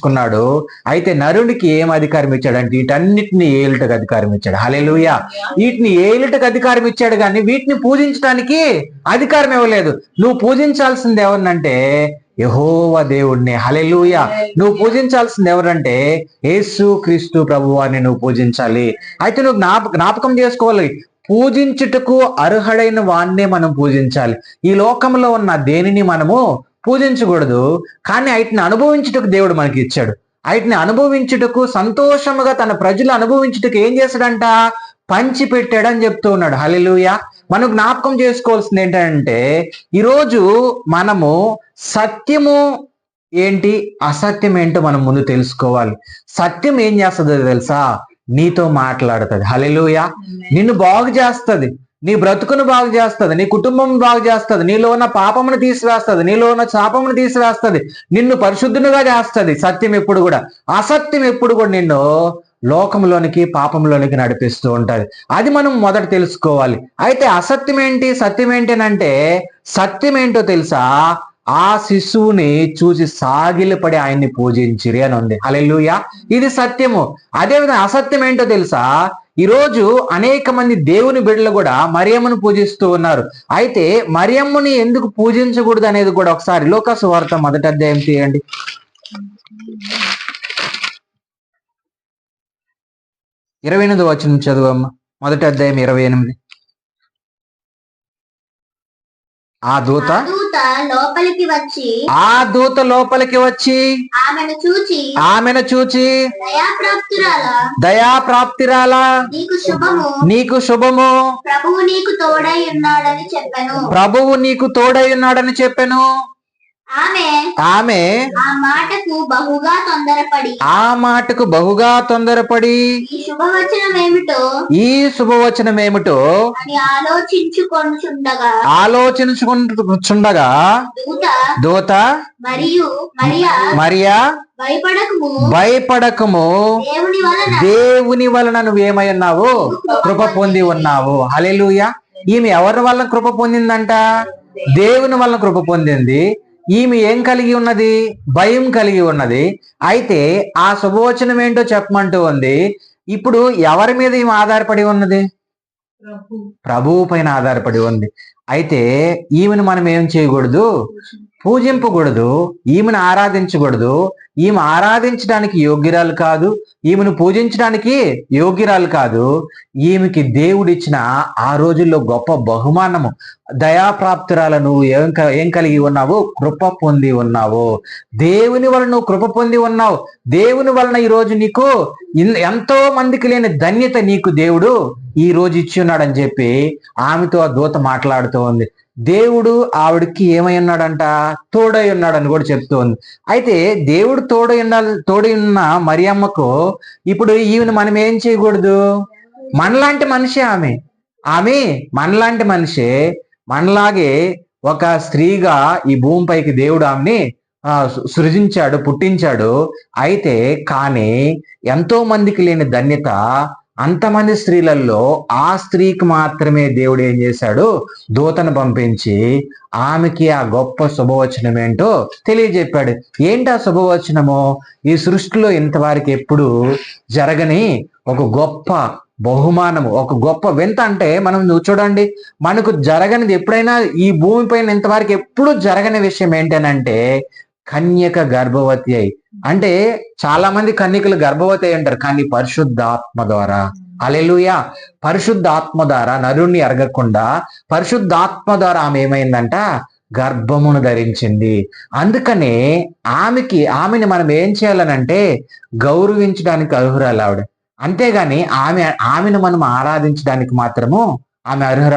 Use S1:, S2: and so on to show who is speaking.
S1: పూజించుకున్నాడు అయితే నరునికి ఏం అధికారం ఇచ్చాడంటే వీటన్నిటిని ఏలుటకు అధికారం ఇచ్చాడు. హలెలుయ వీటిని ఏలుటకు అధికారం ఇచ్చాడు కానీ వీటిని పూజించడానికి అధికారం ఇవ్వలేదు. నువ్వు పూజించాల్సింది ఎవరినంటే యహోవ దేవుడిని. హలెలుయ నువ్వు పూజించాల్సింది ఎవరంటే యేసు క్రీస్తు ప్రభువాన్ని నువ్వు పూజించాలి. అయితే నువ్వు జ్ఞాప జ్ఞాపకం చేసుకోవాలి. పూజించుటకు అర్హుడైన వాన్నే మనం పూజించాలి. ఈ లోకంలో ఉన్న దేనిని మనము పూజించకూడదు. కానీ వాటిని అనుభవించుటకు దేవుడు మనకి ఇచ్చాడు వాటిని అనుభవించుటకు సంతోషముగా తన ప్రజలు అనుభవించుటకు ఏం చేశాడంట? పంచి పెట్టాడని చెప్తూ ఉన్నాడు. హలెలుయ మనం జ్ఞాపకం చేసుకోవాల్సింది ఏంటంటే ఈరోజు మనము సత్యము ఏంటి? అసత్యం ఏంటో మనం ముందు తెలుసుకోవాలి. సత్యం ఏం చేస్తుందో తెలుసా? నీతో మాట్లాడుతుంది. హలెలుయ నిన్ను బాగు చేస్తుంది. నీ బ్రతుకును బాగు చేస్తుంది నీ కుటుంబం బాగు చేస్తుంది నీలో ఉన్న పాపమును తీసివేస్తుంది నీలో ఉన్న శాపమును తీసివేస్తుంది నిన్ను పరిశుద్ధునిగా చేస్తుంది. సత్యం ఎప్పుడు కూడా అసత్యం ఎప్పుడు కూడా నిన్ను లోకంలోనికి పాపంలోనికి నడిపిస్తూ ఉంటుంది. అది మనం మొదట తెలుసుకోవాలి. అయితే అసత్యం ఏంటి సత్యం ఏంటినంటే సత్యం ఏంటో తెలుసా? ఆ శిశువుని చూసి సాగిలపడి ఆయన్ని పూజించిరి అని ఉంది. హల్లెలూయా. ఇది సత్యము. అదేవిధంగా అసత్యం ఏంటో తెలుసా? ఈరోజు అనేక మంది దేవుని బిడ్డలు కూడా మరియమ్మను పూజిస్తూ ఉన్నారు. అయితే మరియమ్మని ఎందుకు పూజించకూడదు అనేది కూడా ఒకసారి లోకాసు వార్త మొదటి అధ్యాయం తీయండి. ఇరవై ఎనిమిది వచ్చిన చదువమ్మ. మొదటి అధ్యాయం ఇరవై ఎనిమిది. ఆ దూత
S2: దూత లోపలికి వచ్చి
S1: ఆ దూత లోపలికి వచ్చి
S2: ఆమెను చూచి
S1: ఆమెను చూచి
S2: దయాప్రాప్తురాల
S1: దయా ప్రాప్తిరాలా
S2: నీకు శుభము
S1: నీకు శుభము
S2: ప్రభువు నీకు తోడై ఉన్నాడని చెప్పాను.
S1: ప్రభువు నీకు తోడై ఉన్నాడని చెప్పాను.
S2: ఆమె ఆ మాటకు బహుగా తొందరపడి.
S1: ఆ మాటకు బహుగా తొందరపడి.
S2: ఈ శుభవచనం ఏమిటో
S1: ఈ శుభవచనం ఏమిటో
S2: అని ఆలోచించుకొనుచుండగా.
S1: ఆలోచించుకుంటుండగా
S2: దూత
S1: దూత
S2: మరియు మరియా
S1: మరియా
S2: భయపడకము.
S1: భయపడకము.
S2: దేవుని వలన.
S1: నువ్వేమై ఉన్నావు? కృప పొంది ఉన్నావు. హలెలుయ ఈమె ఎవరి వలన కృప పొందిందంట? దేవుని వలన కృప పొందింది. ఈమె ఏం కలిగి ఉన్నది? భయం కలిగి ఉన్నది. అయితే ఆ శుభవచనం ఏంటో చెప్పమంటూ ఉంది. ఇప్పుడు ఎవరి మీద ఈమె ఆధారపడి ఉన్నది? ప్రభువు పైన ఆధారపడి ఉంది. అయితే ఈమెను మనం ఏం చేయకూడదు? పూజింపకూడదు ఈమెను ఆరాధించకూడదు. ఈమె ఆరాధించడానికి యోగ్యురాలు కాదు ఈమెను పూజించడానికి యోగ్యురాలు కాదు. ఈమెకి దేవుడిచ్చిన ఆ రోజుల్లో గొప్ప బహుమానము. దయాప్రాప్తురాలను ఏం ఏం కలిగి ఉన్నావు? కృప పొంది ఉన్నావు. దేవుని వలన నువ్వు కృప పొంది ఉన్నావు. దేవుని వలన ఈ రోజు నీకు ఎంతో మందికి లేని ధన్యత నీకు దేవుడు ఈ రోజు ఇచ్చి ఉన్నాడని చెప్పి ఆమెతో ఆ దూత మాట్లాడుతూ ఉంది. దేవుడు ఆవిడకి ఏమై ఉన్నాడంట? తోడై ఉన్నాడని కూడా చెప్తోంది. అయితే దేవుడు తోడై ఉండాలి తోడై ఉన్న మరియమ్మకు ఇప్పుడు ఈమెను మనం ఏం చేయకూడదు? మనలాంటి మనిషి ఆమె. ఆమె మనలాంటి మనిషే. మనలాగే ఒక స్త్రీగా ఈ భూమిపైకి దేవుడు ఆమెని సృజించాడు పుట్టించాడు. అయితే కానీ ఎంతో మందికి లేని ధన్యత అంతమంది స్త్రీలలో ఆ స్త్రీకి మాత్రమే దేవుడు ఏం చేశాడు? దూతను పంపించి ఆమెకి ఆ గొప్ప శుభవచనం ఏంటో తెలియజెప్పాడు. ఏంటి ఆ శుభవచనము? ఈ సృష్టిలో ఇంతవరకు ఎప్పుడు జరగని ఒక గొప్ప బహుమానము ఒక గొప్ప వింత అంటే మనం చూడండి మనకు జరగనిది ఎప్పుడైనా ఈ భూమిపైన ఇంతవరకు ఎప్పుడు జరగని విషయం ఏంటనంటే కన్యక గర్భవతి అయి. అంటే చాలా మంది కన్యకలు గర్భవతి అయి ఉంటారు కానీ పరిశుద్ధాత్మ ద్వారా. అలెలుయ పరిశుద్ధాత్మ ద్వారా నరుణ్ణి అరగకుండా పరిశుద్ధాత్మ ద్వారా ఆమె ఏమైందంట? గర్భమును ధరించింది. అందుకనే ఆమెకి ఆమెని మనం ఏం చేయాలనంటే గౌరవించడానికి అర్హురాలు ఆవిడ. అంతేగాని ఆమె ఆమెను మనం ఆరాధించడానికి మాత్రము ఆమె అర్హురాలు